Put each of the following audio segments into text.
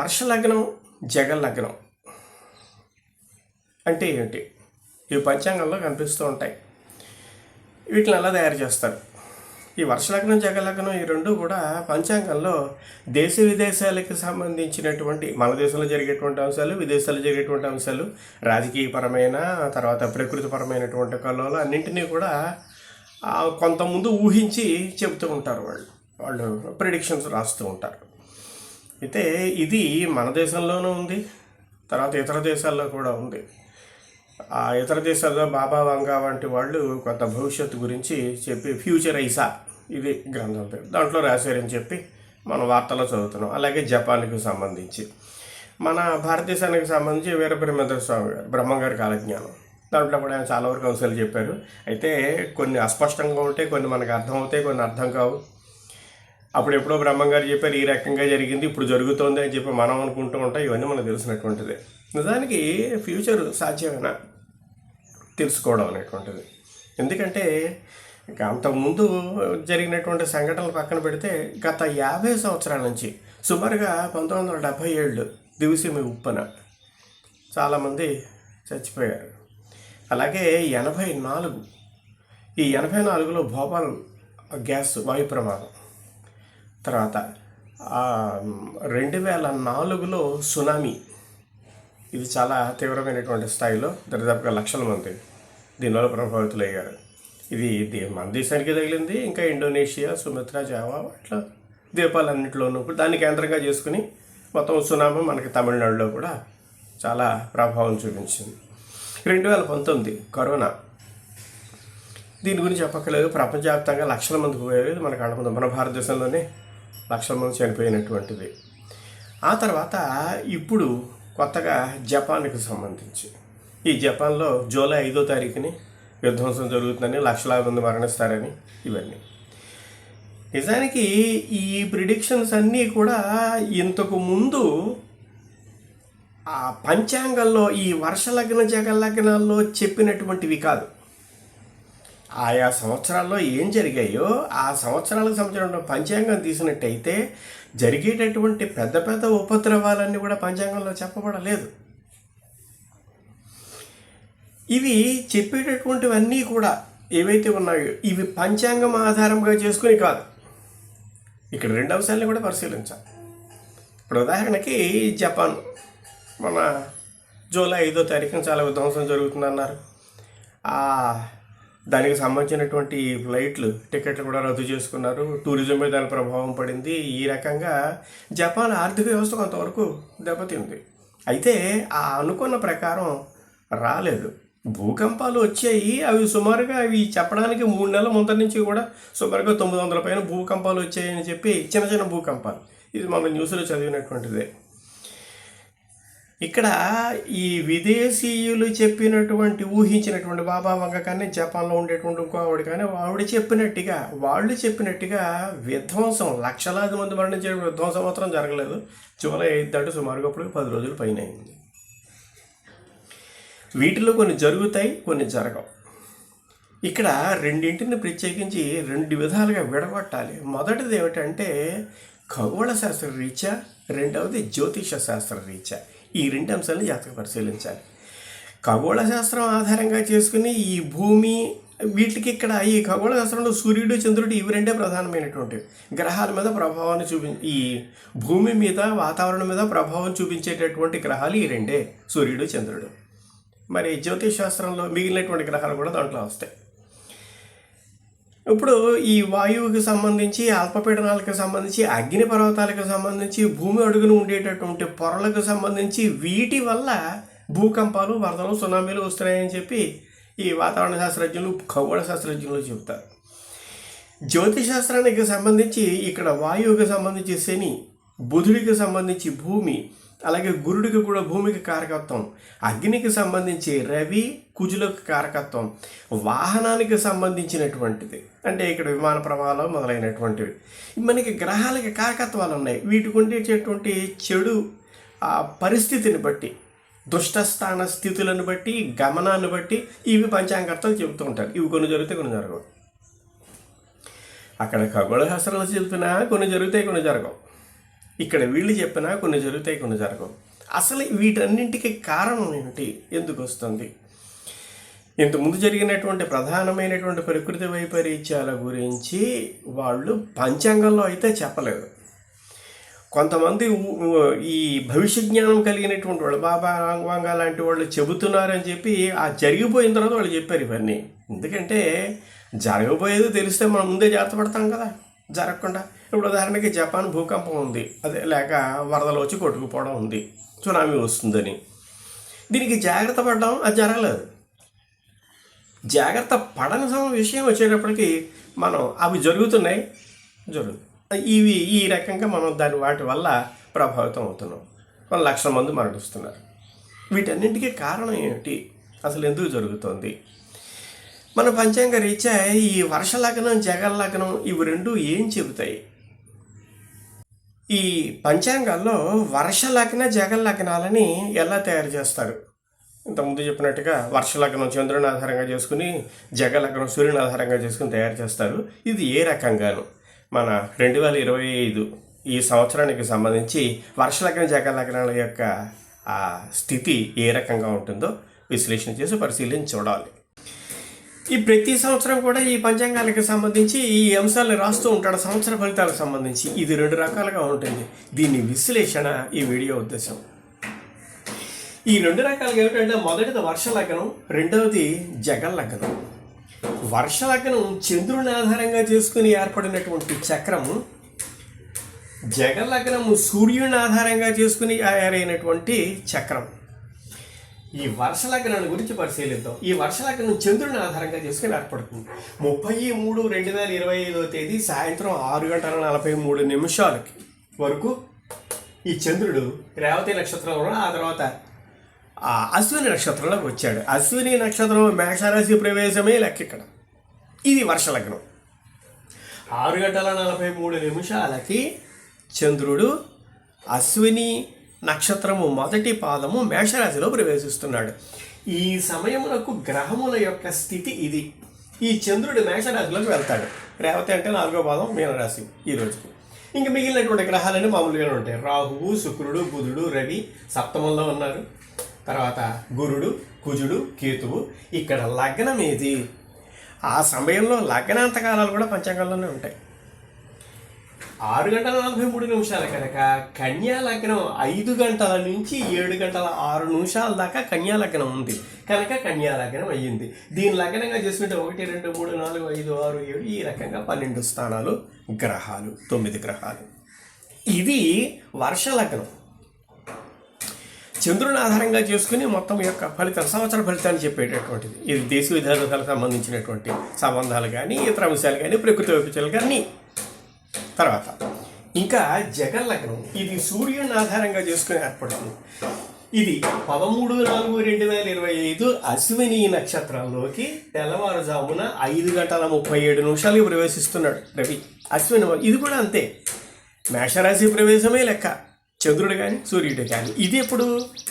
వర్ష లగ్నం జగ లగ్నం అంటే ఏంటి? ఇవి పంచాంగంలో కనిపిస్తూ ఉంటాయి. వీటిని ఎలా తయారు చేస్తారు? ఈ వర్షలగ్నం జగలగ్నం ఈ రెండు కూడా పంచాంగంలో దేశ విదేశాలకు సంబంధించినటువంటి మన దేశంలో జరిగేటువంటి అంశాలు విదేశాల్లో జరిగేటువంటి అంశాలు రాజకీయపరమైన తర్వాత ప్రకృతిపరమైనటువంటి కళలు అన్నింటినీ కూడా కొంతముందు కొంత ముందు ఊహించి చెబుతూ ఉంటారు వాళ్ళు. వాళ్ళు ప్రిడిక్షన్స్ రాస్తూ ఉంటారు. అయితే ఇది మన దేశంలోనూ ఉంది తర్వాత ఇతర దేశాల్లో కూడా ఉంది. ఆ ఇతర దేశాల్లో బాబా వంగా వంటి వాళ్ళు కొంత భవిష్యత్తు గురించి చెప్పి ఫ్యూచర్ ఐసా ఇది గ్రంథం పేరు. దాంట్లో రాశారని చెప్పి మనం వార్తల్లో చదువుతున్నాం. అలాగే జపాన్కి సంబంధించి. మన భారతదేశానికి సంబంధించి వీరబ్రహ్మేంద్ర స్వామి గారు బ్రహ్మంగారి కాలజ్ఞానం. దాంట్లో కూడా ఆయన చాలా వరకు అంశాలు చెప్పారు. అయితే కొన్ని అస్పష్టంగా ఉంటాయి కొన్ని మనకు అర్థం అవుతాయి కొన్ని అర్థం కావు. అప్పుడు ఎప్పుడో బ్రహ్మంగారు చెప్పారు ఈ రకంగా జరిగింది ఇప్పుడు జరుగుతోంది అని చెప్పి మనం అనుకుంటూ ఉంటాం ఇవన్నీ మనకు తెలిసినటువంటిది. నిజానికి ఫ్యూచర్ సాధ్యమేనా? తెలుసుకోవడం అనేటువంటిది. ఎందుకంటే అంతకుముందు జరిగినటువంటి సంఘటనలు పక్కన పెడితే గత యాభై సంవత్సరాల నుంచి సుమారుగా పంతొమ్మిది వందల డెబ్భై ఏళ్ళు దివిసీమి ఉప్పన చాలామంది చచ్చిపోయారు. అలాగే ఎనభై నాలుగు ఈ ఎనభై నాలుగులో భోపాల్ గ్యాస్ వాయు ప్రమాదం. తర్వాత రెండు వేల నాలుగులో సునామీ. ఇది చాలా తీవ్రమైనటువంటి స్థాయిలో దరిదాపుగా లక్షల మంది దీనివల్ల ప్రభావితులయ్యారు ఇది మన దేశానికి తగిలింది. ఇంకా ఇండోనేషియా సుమిత్రా జావా అట్లా ద్వీపాలన్నింటిలోనూ కూడా దాన్ని కేంద్రంగా చేసుకుని మొత్తం సునామీ మనకి తమిళనాడులో కూడా చాలా ప్రభావం చూపించింది. రెండు వేల పంతొమ్మిది కరోనా. దీని గురించి చెప్పక్కలేదు ప్రపంచవ్యాప్తంగా లక్షల మంది పోయారు మన కళ్ళ మన భారతదేశంలోనే లక్షల మంది చనిపోయినటువంటిది. ఆ తర్వాత ఇప్పుడు కొత్తగా జపాన్కి సంబంధించి. ఈ జపాన్లో జూలై ఐదో తారీఖుని విధ్వంసం జరుగుతుందని లక్షలాది మంది మరణిస్తారని ఇవన్నీ. నిజానికి ఈ ప్రిడిక్షన్స్ అన్నీ కూడా ఇంతకు ముందు ఆ పంచాంగంలో ఈ వర్ష వర్షలగ్న జగలగ్నాల్లో చెప్పినటువంటివి కాదు. ఆయా సంవత్సరాల్లో ఏం జరిగాయో ఆ సంవత్సరాలకు సంబంధించిన పంచాంగం తీసినట్టయితే జరిగేటటువంటి పెద్ద పెద్ద ఉపద్రవాలన్నీ కూడా పంచాంగంలో చెప్పబడలేదు. ఇవి చెప్పేటటువంటివన్నీ కూడా ఏవైతే ఉన్నాయో ఇవి పంచాంగం ఆధారంగా చేసుకుని కాదు. ఇక్కడ రెండు అంశాలను కూడా పరిశీలించాలి ఇప్పుడు ఉదాహరణకి జపాన్. మన జూలై ఐదో తారీఖున చాలా విధ్వంసం జరుగుతుందన్నారు. దానికి సంబంధించినటువంటి ఫ్లైట్లు టికెట్లు కూడా రద్దు చేసుకున్నారు. టూరిజం మీద దాని ప్రభావం పడింది. ఈ రకంగా జపాన్ ఆర్థిక వ్యవస్థ కొంతవరకు దెబ్బతింది. అయితే ఆ అనుకున్న ప్రకారం రాలేదు. భూకంపాలు వచ్చాయి. అవి సుమారుగా అవి చెప్పడానికి మూడు నెలల ముందర నుంచి కూడా సుమారుగా తొమ్మిది వందల పైన భూకంపాలు వచ్చాయని చెప్పి చిన్న చిన్న భూకంపాలు. ఇది మన న్యూస్లో చదివినటువంటిదే. ఇక్కడ ఈ విదేశీయులు చెప్పినటువంటి ఊహించినటువంటి బాబా వంగ కానీ జపాన్లో ఉండేటువంటి ఇంకో ఆవిడ కానీ ఆవిడ చెప్పినట్టుగా వాళ్ళు చెప్పినట్టుగా విధ్వంసం లక్షలాది మంది మరణించే విధ్వంసం మాత్రం జరగలేదు. జూలై ఐదు అంటే సుమారుగా అప్పుడు పది రోజులు పైన అయింది. వీటిలో కొన్ని జరుగుతాయి కొన్ని జరగవు. ఇక్కడ రెండింటిని ప్రత్యేకించి రెండు విధాలుగా విడగొట్టాలి. మొదటిది ఏమిటంటే ఖగోళ శాస్త్ర రీత్యా రెండవది జ్యోతిష శాస్త్ర రీత్యా. ఈ రెండు అంశాలను జాతక పరిశీలించాలి. ఖగోళ శాస్త్రం ఆధారంగా చేసుకుని ఈ భూమి వీటికి ఇక్కడ ఈ ఖగోళ శాస్త్రంలో సూర్యుడు చంద్రుడు ఇవి రెండే ప్రధానమైనటువంటివి గ్రహాల మీద ప్రభావాన్ని చూపి ఈ భూమి మీద వాతావరణం మీద ప్రభావం చూపించేటటువంటి గ్రహాలు ఈ రెండే సూర్యుడు చంద్రుడు. మరి జ్యోతిష్ శాస్త్రంలో మిగిలినటువంటి గ్రహాలు కూడా దాంట్లో వస్తాయి. ఇప్పుడు ఈ వాయువుకి సంబంధించి అల్పపీడనాలకు సంబంధించి అగ్ని పర్వతాలకు సంబంధించి భూమి అడుగును ఉండేటటువంటి పొరలకు సంబంధించి వీటి వల్ల భూకంపాలు వరదలు సునామీలు వస్తున్నాయని చెప్పి ఈ వాతావరణ శాస్త్రజ్ఞులు ఖగోళ శాస్త్రజ్ఞులు చెబుతారు. జ్యోతిశాస్త్రానికి సంబంధించి ఇక్కడ వాయువుకి సంబంధించి శని బుధుడికి సంబంధించి భూమి అలాగే గురుడికి కూడా భూమికి కారకత్వం అగ్నికి సంబంధించి రవి కుజులకు కారకత్వం వాహనానికి సంబంధించినటువంటిది. అంటే ఇక్కడ విమాన ప్రమాదాలు మొదలైనటువంటివి. మనకి గ్రహాలకి కారకత్వాలు ఉన్నాయి. వీటికి ఉండేటటువంటి చెడు ఆ పరిస్థితిని బట్టి దుష్టస్థాన స్థితులను బట్టి గమనాన్ని బట్టి ఇవి పంచాంగర్తలు చెబుతూ ఉంటారు. ఇవి కొన్ని జరుగుతాయి కొన్ని జరగవు. అక్కడ ఖగోళ శాస్త్రాలు చెప్పినా కొన్ని జరుగుతాయి కొన్ని జరగవు. ఇక్కడ వీళ్ళు చెప్పినా కొన్ని జరుగుతాయి కొన్ని జరగవు. అసలు వీటన్నింటికి కారణం ఏమిటి ఎందుకు వస్తుంది? ఇంతకుముందు జరిగినటువంటి ప్రధానమైనటువంటి ప్రకృతి వైపరీత్యాల గురించి వాళ్ళు పంచాంగంలో అయితే చెప్పలేదు. కొంతమంది ఈ భవిష్య జ్ఞానం కలిగినటువంటి వాళ్ళు బాబా రాంగవాంగ లాంటి వాళ్ళు చెబుతున్నారని చెప్పి ఆ జరిగిపోయిన తర్వాత వాళ్ళు చెప్పారు ఇవన్నీ. ఎందుకంటే జరగబోయేది తెలిస్తే మనం ముందే జాగ్రత్త పడతాం కదా. జరగకుండా. ఇప్పుడు ఉదాహరణకి జపాన్ భూకంపం ఉంది. అదే లేక వరదలు వచ్చి కొట్టుకుపోవడం ఉంది. సునామీ వస్తుందని. దీనికి జాగ్రత్త పడడం అది జరగలేదు. జాగ్రత్త పడని సమ- విషయం వచ్చేటప్పటికి మనం అవి జరుగుతున్నాయి. జరుగు. ఇవి ఈ రకంగా మనం దాని వాటి వల్ల ప్రభావితం అవుతున్నాం. మన లక్షల మంది మరణిస్తున్నారు. వీటన్నింటికీ కారణం ఏమిటి? అసలు ఎందుకు జరుగుతుంది? మన పంచాంగ రీత్యా ఈ వర్ష లగ్నం జగన్ లగ్నం ఇవి రెండు ఏం చెబుతాయి? ఈ పంచాంగాల్లో వర్ష లగ్న జగన్ లగ్నాలని ఎలా తయారు చేస్తారు? ఇంతకుముందు చెప్పినట్టుగా వర్ష లగ్నం చంద్రుని ఆధారంగా చేసుకుని జగ లగ్నం సూర్యుని ఆధారంగా చేసుకుని తయారు చేస్తారు. ఇది ఏ రకంగాను? మన రెండు వేల ఇరవై ఐదు ఈ సంవత్సరానికి సంబంధించి వర్ష లగ్న జగ లగ్నాల యొక్క స్థితి ఏ రకంగా ఉంటుందో విశ్లేషణ చేసి పరిశీలించి చూడాలి. ఈ ప్రతి సంవత్సరం కూడా ఈ పంచాంగాలకు సంబంధించి ఈ అంశాలను రాస్తూ ఉంటాడు. సంవత్సర ఫలితాలకు సంబంధించి ఇది రెండు రకాలుగా ఉంటుంది. దీని విశ్లేషణ ఈ వీడియో ఉద్దేశం. ఈ రెండు రకాలుగా ఏమిటంటే మొదటిది వర్ష లగ్నం రెండవది జగన్ లగ్నం. వర్ష లగ్నం చంద్రుని ఆధారంగా చేసుకుని ఏర్పడినటువంటి చక్రం జగన్ లగ్నం సూర్యుని ఆధారంగా చేసుకుని తయారైనటువంటి చక్రం. ఈ వర్ష లగ్నాన్ని గురించి పరిశీలిద్దాం. ఈ వర్ష లగ్నం చంద్రుని ఆధారంగా చేసుకుని ఏర్పడుతుంది. ముప్పై మూడు రెండు వేల ఇరవై ఐదో తేదీ సాయంత్రం ఆరు గంటల నలభై మూడు నిమిషాలకి వరకు ఈ చంద్రుడు రేవతి నక్షత్రంలో ఆ తర్వాత ఆ అశ్విని నక్షత్రంలోకి వచ్చాడు. అశ్విని నక్షత్రం మేషరాశి ప్రవేశమే లెక్క ఇక్కడ. ఇది వర్ష లగ్నం ఆరు గంటల నలభై మూడు నిమిషాలకి చంద్రుడు అశ్విని నక్షత్రము మొదటి పాదము మేషరాశిలో ప్రవేశిస్తున్నాడు. ఈ సమయమునకు గ్రహముల యొక్క స్థితి ఇది. ఈ చంద్రుడు మేషరాశిలోకి వెళ్తాడు. రేవతి అంటే నాలుగో పాదం మీనరాశి ఈ రోజుకి. ఇంక మిగిలినటువంటి గ్రహాలన్నీ మామూలుగానే ఉంటాయి. రాహువు శుక్రుడు బుధుడు రవి సప్తమంలో ఉన్నారు. తర్వాత గురుడు కుజుడు కేతువు. ఇక్కడ లగ్నం ఏది ఆ సమయంలో లగ్నాంతకాలాలు కూడా పంచాంగంలోనే ఉంటాయి. ఆరు గంటల నలభై మూడు నిమిషాలు కనుక కన్యా లగ్నం ఐదు గంటల నుంచి ఏడు గంటల ఆరు నిమిషాల దాకా కన్యా లగ్నం ఉంది. కనుక కన్యా లగ్నం అయ్యింది. దీని లగ్నంగా చేసుకుంటే ఒకటి రెండు మూడు నాలుగు ఐదు ఆరు ఏడు ఈ రకంగా పన్నెండు స్థానాలు గ్రహాలు తొమ్మిది గ్రహాలు. ఇది వర్ష లగ్నం. చంద్రుని ఆధారంగా చేసుకుని మొత్తం యొక్క ఫలితం సంవత్సర ఫలితాన్ని చెప్పేటటువంటిది. ఇది దేశ విధానాలకు సంబంధించినటువంటి సంబంధాలు కానీ ఇతర అంశాలు కానీ ప్రకృతి వైపరీత్యాలు కానీ తర్వాత ఇంకా జగన్ లగ్నం ఇది సూర్యుని ఆధారంగా చేసుకుని ఏర్పడుతుంది ఇది పదమూడు నాలుగు రెండు వేల ఇరవై ఐదు అశ్విని నక్షత్రంలోకి తెల్లవారుజామున ఐదు గంటల ముప్పై ఏడు నిమిషాలకి ప్రవేశిస్తున్నాడు రవి. అశ్విని ఇది కూడా అంతే. మేషరాశి ప్రవేశమే లెక్క. చంద్రుడు కానీ సూర్యుడు కానీ ఇది ఎప్పుడు?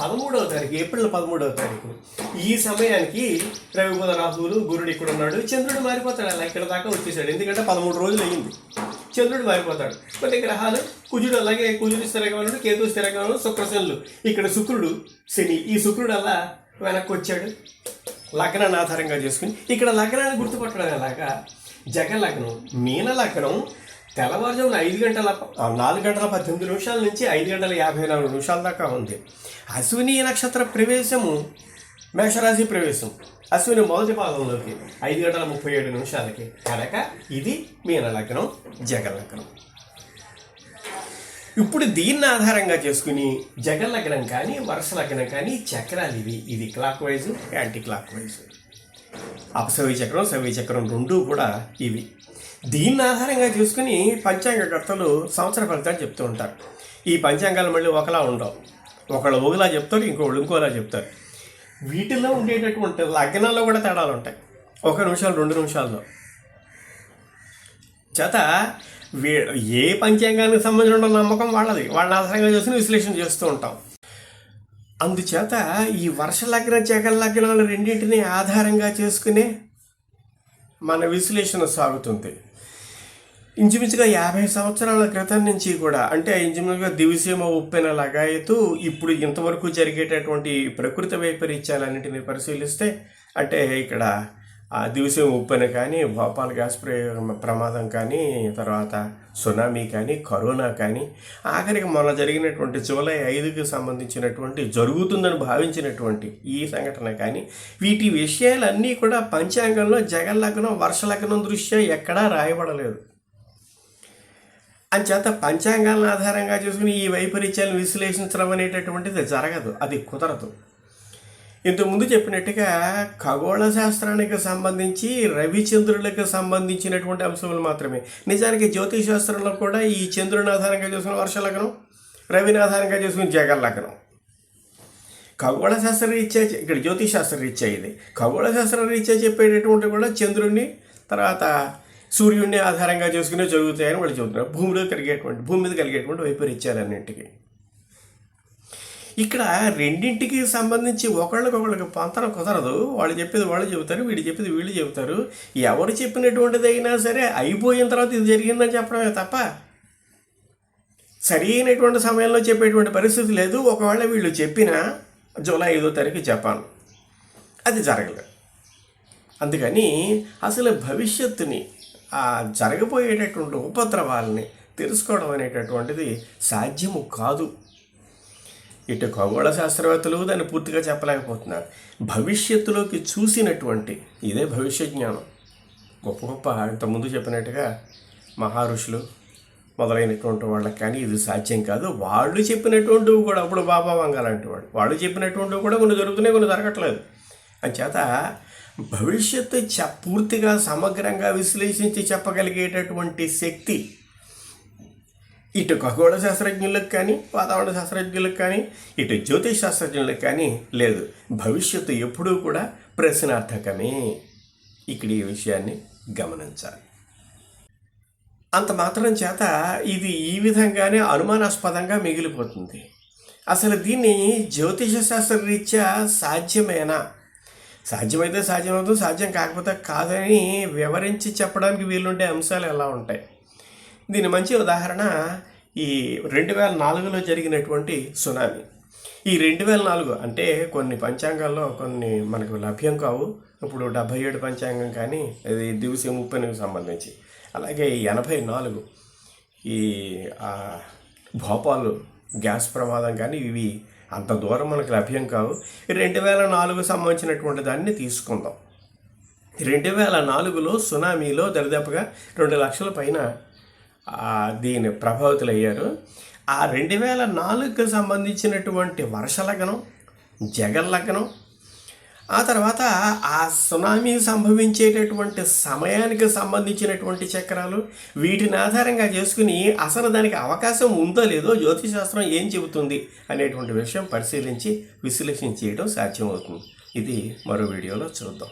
పదమూడవ తారీఖు ఏప్రిల్ పదమూడవ తారీఖు. ఈ సమయానికి రవి బుధ రాహువులు గురుడు ఇక్కడ ఉన్నాడు చంద్రుడు మారిపోతాడు. అలా ఇక్కడ దాకా వచ్చేసాడు. ఎందుకంటే పదమూడు రోజులు అయ్యింది. చంద్రుడు మారిపోతాడు. కొన్ని గ్రహాలు కుజుడు అలాగే కుజుడు స్థిరంగా ఉన్నాడు కేతు స్థిరంగా ఉన్నాడు శుక్రశనులు. ఇక్కడ శుక్రుడు శని. ఈ శుక్రుడు అలా వెనక్కి వచ్చాడు. లగ్నాన్ని ఆధారంగా చేసుకుని ఇక్కడ లగ్నాన్ని గుర్తుపట్టడం ఎలాగా? జగ లగ్నం మీన లగ్నం తెల్లవారుజామున ఐదు గంటల నాలుగు గంటల పద్దెనిమిది నిమిషాల నుంచి ఐదు గంటల యాభై నాలుగు నిమిషాల దాకా ఉంది. అశ్విని నక్షత్ర ప్రవేశము మేషరాశి ప్రవేశం. అశ్విని మొదటి భాగంలోకి ఐదు గంటల ముప్పై ఏడు నిమిషాలకి కనుక ఇది మీన లగ్నం జగన్ లగ్నం. ఇప్పుడు దీన్ని ఆధారంగా చేసుకుని జగన్ లగ్నం కానీ వర్ష లగ్నం కానీ చక్రాలు ఇవి. ఇది clockwise anti clock wise. అపసవి చక్రం సవి చక్రం రెండూ కూడా ఇవి. దీన్ని ఆధారంగా చేసుకుని పంచాంగకర్తలు సంవత్సర ఫలితాలు చెప్తూ ఉంటారు. ఈ పంచాంగాలు మళ్ళీ ఒకలా ఉండవు. ఒకళ్ళు ఒకలా చెప్తారు ఇంకొకళ్ళు ఇంకోలా చెప్తారు. వీటిల్లో ఉండేటటువంటి లగ్నాల్లో కూడా తేడాలు ఉంటాయి. ఒక నిమిషాలు రెండు నిమిషాల్లో. చేత వీ ఏ పంచాంగానికి సంబంధించిన నమ్మకం వాళ్ళది. వాళ్ళని ఆధారంగా చేసుకుని విశ్లేషణ చేస్తూ ఉంటాం. అందుచేత ఈ వర్ష లగ్న జగన్ లగ్నాలు రెండింటిని ఆధారంగా చేసుకునే మన విశ్లేషణ సాగుతుంది. ఇంచుమించుగా యాభై సంవత్సరాల క్రితం నుంచి కూడా అంటే ఇంచుమించుగా దివిసీమ ఉప్పెన లగాయతూ ఇప్పుడు ఇంతవరకు జరిగేటటువంటి ప్రకృతి వైపరీత్యాలన్నింటినీ పరిశీలిస్తే అంటే ఇక్కడ ఆ దివిసీమ ఉప్పెన కానీ భోపాల్ గ్యాస్ ప్రమాదం కానీ తర్వాత సునామీ కానీ కరోనా కానీ ఆఖరికి మొన్న జరిగినటువంటి జూలై ఐదుకి సంబంధించినటువంటి జరుగుతుందని భావించినటువంటి ఈ సంఘటన కానీ వీటి విషయాలన్నీ కూడా పంచాంగంలో జగన్ లగనం వర్ష లగ్నం దృష్ట్యా ఎక్కడా రాయబడలేదు. అంచేత పంచాంగాలను ఆధారంగా చేసుకుని ఈ వైపరీత్యాలను విశ్లేషించడం అనేటటువంటిది జరగదు. అది కుదరదు. ఇంతకుముందు చెప్పినట్టుగా ఖగోళ శాస్త్రానికి సంబంధించి రవిచంద్రులకు సంబంధించినటువంటి అంశములు మాత్రమే. నిజానికి జ్యోతిష్ శాస్త్రంలో కూడా ఈ చంద్రుని ఆధారంగా చేసుకుని వర్ష లగ్నం రవిని ఆధారంగా చేసుకుని జగన్ లగ్నం. ఖగోళ శాస్త్ర రీత్యా ఇక్కడ జ్యోతిష్ శాస్త్ర రీత్యా ఇది. ఖగోళ శాస్త్ర రీత్యా చెప్పేటటువంటి కూడా చంద్రుడిని తర్వాత సూర్యుడిని ఆధారంగా చేసుకునే జరుగుతాయని వాళ్ళు చెబుతున్నారు. భూమిలో కలిగేటువంటి భూమి మీద కలిగేటువంటి వైపరీత్యాలన్నింటికి ఇక్కడ రెండింటికి సంబంధించి ఒకళ్ళకొకళ్ళకి పొంతన కుదరదు. వాళ్ళు చెప్పేది వాళ్ళు చెబుతారు వీళ్ళు చెప్పేది వీళ్ళు చెబుతారు. ఎవరు చెప్పినటువంటిది అయినా సరే అయిపోయిన తర్వాత ఇది జరిగిందని చెప్పడమే తప్ప సరి అయినటువంటి సమయంలో చెప్పేటువంటి పరిస్థితి లేదు. ఒకవేళ వీళ్ళు చెప్పిన జూలై ఐదో తారీఖు చెప్పాను అది జరగలేదు. అందుకని అసలు భవిష్యత్తుని జరగబోయేటటువంటి ఉపద్రవాలని తెలుసుకోవడం అనేటటువంటిది సాధ్యము కాదు. ఇటు ఖగోళ శాస్త్రవేత్తలు దాన్ని పూర్తిగా చెప్పలేకపోతున్నారు. భవిష్యత్తులోకి చూసినటువంటి ఇదే భవిష్య జ్ఞానం. గొప్ప గొప్ప ఇంతకుముందు చెప్పినట్టుగా మహర్షులు మొదలైనటువంటి వాళ్ళకి కానీ ఇది సాధ్యం కాదు. వాళ్ళు చెప్పినటువంటివి కూడా అప్పుడు బాబా వంగ లాంటి వాళ్ళు వాళ్ళు చెప్పినటువంటివి కూడా కొన్ని జరుగుతున్నాయి కొన్ని జరగట్లేదు. అంచేత భవిష్యత్తు చ పూర్తిగా సమగ్రంగా విశ్లేషించి చెప్పగలిగేటటువంటి శక్తి ఇటు ఖగోళ శాస్త్రజ్ఞులకు కానీ వాతావరణ శాస్త్రజ్ఞులకు కానీ ఇటు జ్యోతిష్ శాస్త్రజ్ఞులకు కానీ లేదు. భవిష్యత్తు ఎప్పుడూ కూడా ప్రశ్నార్థకమే. ఇక్కడ ఈ విషయాన్ని గమనించాలి. అంత మాత్రం చేత ఇది ఈ విధంగానే అనుమానాస్పదంగా మిగిలిపోతుంది. అసలు దీన్ని జ్యోతిష శాస్త్ర రీత్యా సాధ్యమేనా? సాధ్యమైతే సాధ్యమవుతుంది సాధ్యం కాకపోతే కాదని వివరించి చెప్పడానికి వీలుండే అంశాలు ఎలా ఉంటాయి? దీని మంచి ఉదాహరణ ఈ రెండు వేల నాలుగులో జరిగినటువంటి సునామీ. ఈ రెండు వేల నాలుగు అంటే కొన్ని పంచాంగాల్లో కొన్ని మనకు లభ్యం కావు. ఇప్పుడు డెబ్భై ఏడు పంచాంగం కానీ అది దివసి ముప్పైకి సంబంధించి. అలాగే ఎనభై నాలుగు ఈ భోపాల్ గ్యాస్ ప్రమాదం కానీ ఇవి అంత దూరం మనకు లభ్యం కావు రెండు వేల నాలుగు సంబంధించినటువంటి దాన్ని తీసుకుందాం. రెండు వేల నాలుగులో సునామీలో దరిదాపుగా రెండు లక్షల పైన ఆ, దీని ప్రభావితులయ్యారు. ఆ రెండు వేల నాలుగుకి సంబంధించినటువంటి వర్షలగ్నం జగల్లగ్నం ఆ తర్వాత ఆ సునామీ సంభవించేటటువంటి సమయానికి సంబంధించినటువంటి చక్రాలు వీటిని ఆధారంగా చేసుకుని అసలు దానికి అవకాశం ఉందో లేదో జ్యోతిశాస్త్రం ఏం చెబుతుంది అనేటువంటి విషయం పరిశీలించి విశ్లేషణ చేయడం సాధ్యమవుతుంది. ఇది మరో వీడియోలో చూద్దాం.